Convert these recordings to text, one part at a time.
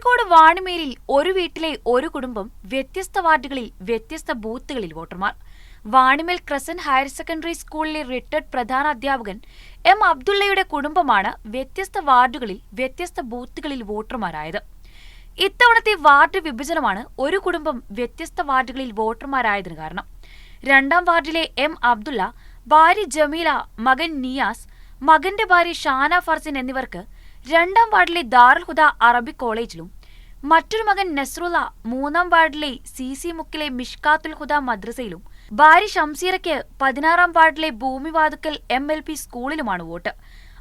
കോഴിക്കോട് വാണിമേലിൽ ഒരു വീട്ടിലെ ഒരു കുടുംബം വ്യത്യസ്ത വാർഡുകളിൽ വ്യത്യസ്ത ബൂത്തുകളിൽ വോട്ടർമാർ. വാണിമേൽ ക്രസന്റ് ഹയർ സെക്കൻഡറി സ്കൂളിലെ റിട്ടയർഡ് പ്രധാന അധ്യാപകൻ എം അബ്ദുള്ളയുടെ കുടുംബമാണ് വ്യത്യസ്ത വാർഡുകളിൽ വ്യത്യസ്ത ബൂത്തുകളിൽ വോട്ടർമാരായത്. ഇത്തവണത്തെ വാർഡ് വിഭജനമാണ് ഒരു കുടുംബം വ്യത്യസ്ത വാർഡുകളിൽ വോട്ടർമാരായതിനു കാരണം. രണ്ടാം വാർഡിലെ എം അബ്ദുള്ള ഭാര്യ ജമീല മകൻ നിയാസ് മകന്റെ ഭാര്യ ഷാന ഫർസിൻ എന്നിവർക്ക് രണ്ടാം വാർഡിലെ ദാറുൽ ഹുദ അറബിക് കോളേജിലും മറ്റൊരു മകൻ നസ്രുല മൂന്നാം വാർഡിലെ സി സി മുക്കിലെ മിഷ്കാത്തുൽ ഹുദ മദ്രസയിലും ഭാര്യ ഷംസീറയ്ക്ക് പതിനാറാം വാർഡിലെ ഭൂമിവാതുക്കൽ എം എൽ പി സ്കൂളിലുമാണ് വോട്ട്.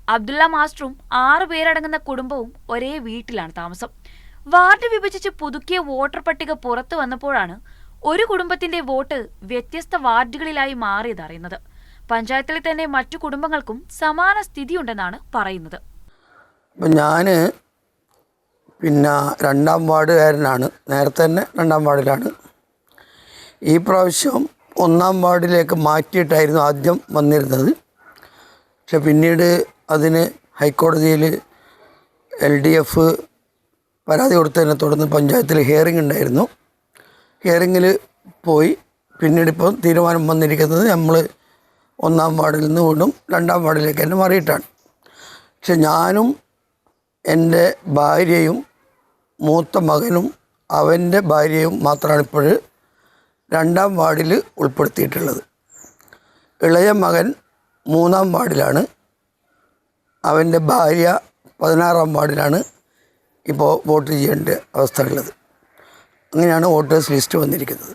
അബ്ദുള്ള മാസ്റ്ററും ആറു പേരടങ്ങുന്ന കുടുംബവും ഒരേ വീട്ടിലാണ് താമസം. വാർഡ് വിഭജിച്ച് പുതുക്കിയ വോട്ടർ പട്ടിക പുറത്തു വന്നപ്പോഴാണ് ഒരു കുടുംബത്തിന്റെ വോട്ട് വ്യത്യസ്ത വാർഡുകളിലായി മാറിയതറിയുന്നത്. പഞ്ചായത്തിലെ തന്നെ മറ്റു കുടുംബങ്ങൾക്കും സമാന സ്ഥിതിയുണ്ടെന്നാണ് പറയുന്നത്. അപ്പം ഞാൻ പിന്നെ രണ്ടാം വാർഡുകാരനാണ്. നേരത്തെ തന്നെ രണ്ടാം വാർഡിലാണ്. ഈ പ്രാവശ്യം ഒന്നാം വാർഡിലേക്ക് മാറ്റിയിട്ടായിരുന്നു ആദ്യം വന്നിരുന്നത്. പക്ഷെ പിന്നീട് അതിന് ഹൈക്കോടതിയിൽ എൽ ഡി എഫ് പരാതി കൊടുത്തതിനെ തുടർന്ന് പഞ്ചായത്തിൽ ഹിയറിംഗ് ഉണ്ടായിരുന്നു. ഹിയറിങ്ങിൽ പോയി. പിന്നീട് ഇപ്പം തീരുമാനം വന്നിരിക്കുന്നത് നമ്മൾ ഒന്നാം വാർഡിൽ നിന്ന് വീണ്ടും രണ്ടാം വാർഡിലേക്ക് തന്നെ മാറിയിട്ടാണ്. പക്ഷെ ഞാനും എന്റെ ഭാര്യയും മൂത്ത മകനും അവന്റെ ഭാര്യയും മാത്രമാണ് ഇപ്പോൾ രണ്ടാം വാർഡിൽ ഉൾപ്പെടുത്തിയിട്ടുള്ളത്. ഇളയ മകൻ മൂന്നാം വാർഡിലാണ്. അവന്റെ ഭാര്യ പതിനാറാം വാർഡിലാണ് ഇപ്പോൾ വോട്ട് ചെയ്യേണ്ട അവസ്ഥ ഉള്ളത് അങ്ങനെയാണ് വോട്ടേഴ്സ് ലിസ്റ്റ് വന്നിരിക്കുന്നത്.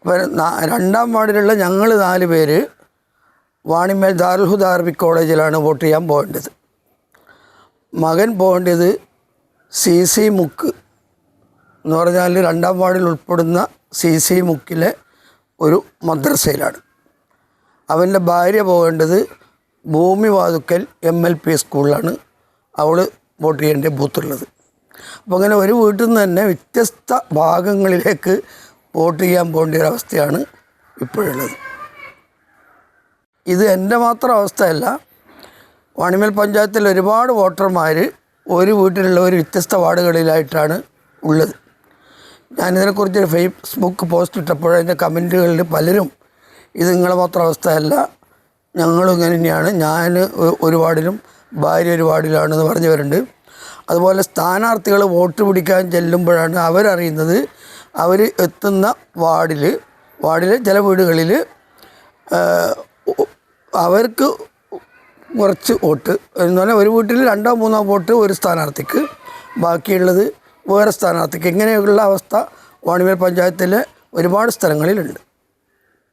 അപ്പോൾ രണ്ടാം വാർഡിലുള്ള ഞങ്ങൾ നാല് പേര് വാണിമേൽ അറബിക് കോളേജിലാണ് വോട്ട് ചെയ്യാൻ പോകേണ്ടത്. മകൻ പോകേണ്ടത് സി സി മുക്ക് എന്ന് പറഞ്ഞാൽ രണ്ടാം വാർഡിൽ ഉൾപ്പെടുന്ന സി സി മുക്കിലെ ഒരു മദ്രസയിലാണ്. അവന്റെ ഭാര്യ പോകേണ്ടത് ഭൂമി വാതുക്കൽ എം എൽ പി സ്കൂളിലാണ്. അവൾ വോട്ട് ചെയ്യേണ്ട ബൂത്തുള്ളത് അപ്പോൾ അങ്ങനെ ഒരു വീട്ടിൽ നിന്ന് തന്നെ വ്യത്യസ്ത ഭാഗങ്ങളിലേക്ക് വോട്ട് ചെയ്യാൻ പോകേണ്ട ഒരു അവസ്ഥയാണ് ഇപ്പോഴുള്ളത്. ഇത് എന്റെ മാത്രം അവസ്ഥയല്ല വാണിമേൽ പഞ്ചായത്തിൽ ഒരുപാട് വോട്ടർമാർ ഒരു വീട്ടിലുള്ള ഒരു വ്യത്യസ്ത വാർഡുകളിലായിട്ടാണ് ഉള്ളത്. ഞാനിതിനെക്കുറിച്ച് ഒരു ഫേസ്ബുക്ക് പോസ്റ്റ് ഇട്ടപ്പോൾ അതിന്റെ കമന്റുകളിൽ പലരും ഇത് നിങ്ങളെ മാത്രം അവസ്ഥയല്ല ഞങ്ങളും ഇങ്ങനെ തന്നെയാണ് ഞാൻ ഒരു വാർഡിലും ഭാര്യ ഒരു വാർഡിലാണെന്ന് പറഞ്ഞവരുണ്ട്. അതുപോലെ സ്ഥാനാർത്ഥികൾ വോട്ട് പിടിക്കാൻ ചെല്ലുമ്പോഴാണ് അവരറിയുന്നത് അവർ എത്തുന്ന വാർഡിൽ വാർഡിലെ ചില വീടുകളിൽ അവർക്ക് കുറച്ച് വോട്ട്. എന്ന് പറഞ്ഞാൽ ഒരു വീട്ടിൽ രണ്ടോ മൂന്നോ വോട്ട് ഒരു സ്ഥാനാർത്ഥിക്ക്. ബാക്കിയുള്ളത് വേറെ സ്ഥാനാർത്ഥിക്ക്. ഇങ്ങനെയുള്ള അവസ്ഥ വാണിമേൽ പഞ്ചായത്തിലെ ഒരുപാട് സ്ഥലങ്ങളിലുണ്ട്.